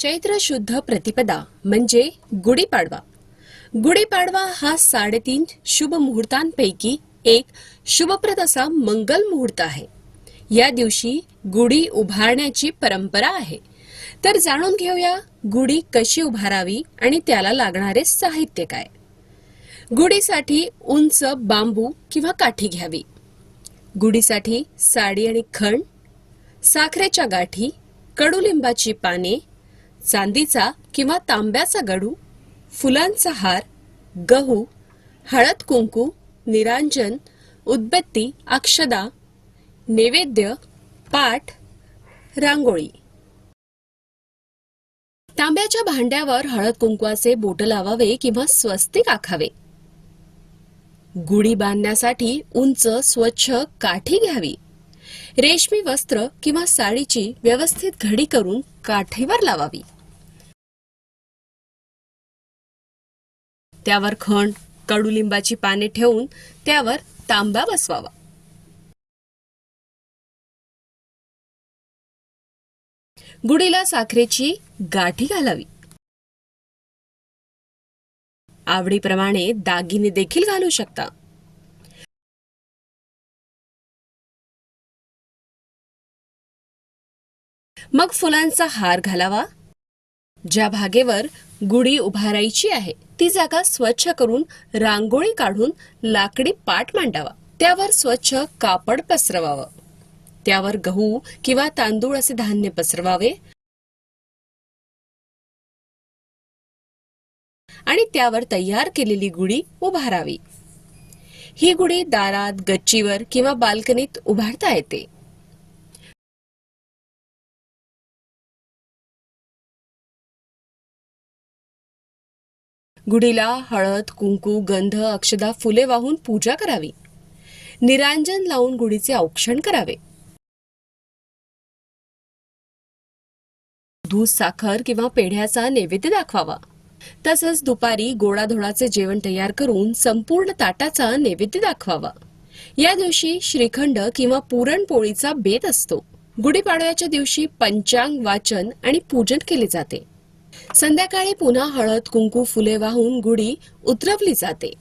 चैत्र शुद्ध प्रतिपदा म्हणजे गुढीपाडवा. गुढीपाडवा हा साडेतीन शुभ मुहूर्तांपैकी एक शुभप्रद असा मंगल मुहूर्त आहे. या दिवशी गुढी उभारण्याची परंपरा आहे. तर जाणून घेऊया गुढी कशी उभारावी आणि त्याला लागणारे साहित्य काय. गुढीसाठी उंच बांबू किंवा काठी घ्यावी. गुढीसाठी साडी आणि खण साखरेच्या गाठी कडुलिंबाची पाने चांदीचा किंवा तांब्याचा गडू फुलांचा हार गहू हळद कुंकू निरांजन उदबत्ती अक्षदा नैवेद्य पाठ रांगोळी. तांब्याच्या भांड्यावर हळद कुंकवाचे बोट लावावे किंवा स्वस्तिक आखावे. गुढी बांधण्यासाठी उंच स्वच्छ काठी घ्यावी. रेशमी वस्त्र किंवा साडीची व्यवस्थित घडी करून काठीवर लावावी. त्यावर खण कडुलिंबाची पाने ठेवून त्यावर तांबा बसवावा. गुढीला साखरेची गाठी घालावी. आवडीप्रमाणे दागिने देखील घालू शकता. मग फुलांचा हार घालावा. ज्या भागेवर गुढी उभारायची आहे ती जागा स्वच्छ करून रांगोळी काढून लाकडी पाट मांडावा. त्यावर स्वच्छ कापड पसरवावं. त्यावर गहू किंवा तांदूळ असे धान्य पसरवावे. आणि त्यावर तयार केलेली गुढी उभारावी. ही गुढी दारात गच्चीवर किंवा बाल्कनीत उभारता येते. गुढीला हळद कुंकू गंध अक्षदा फुले वाहून पूजा करावी. निरांजन लावून गुढीचे औक्षण करावे. दूध साखर किंवा पेढ्याचा नैवेद्य दाखवावा. तसंच दुपारी गोडाधोडाचे जेवण तयार करून संपूर्ण ताटाचा नैवेद्य दाखवावा. या दिवशी श्रीखंड किंवा पुरणपोळीचा बेत असतो. गुढीपाडव्याच्या दिवशी पंचांग वाचन आणि पूजन केले जाते. संध्याकाळी पुन्हा हळद कुंकू फुले वाहून गुढी उतरवली जाते.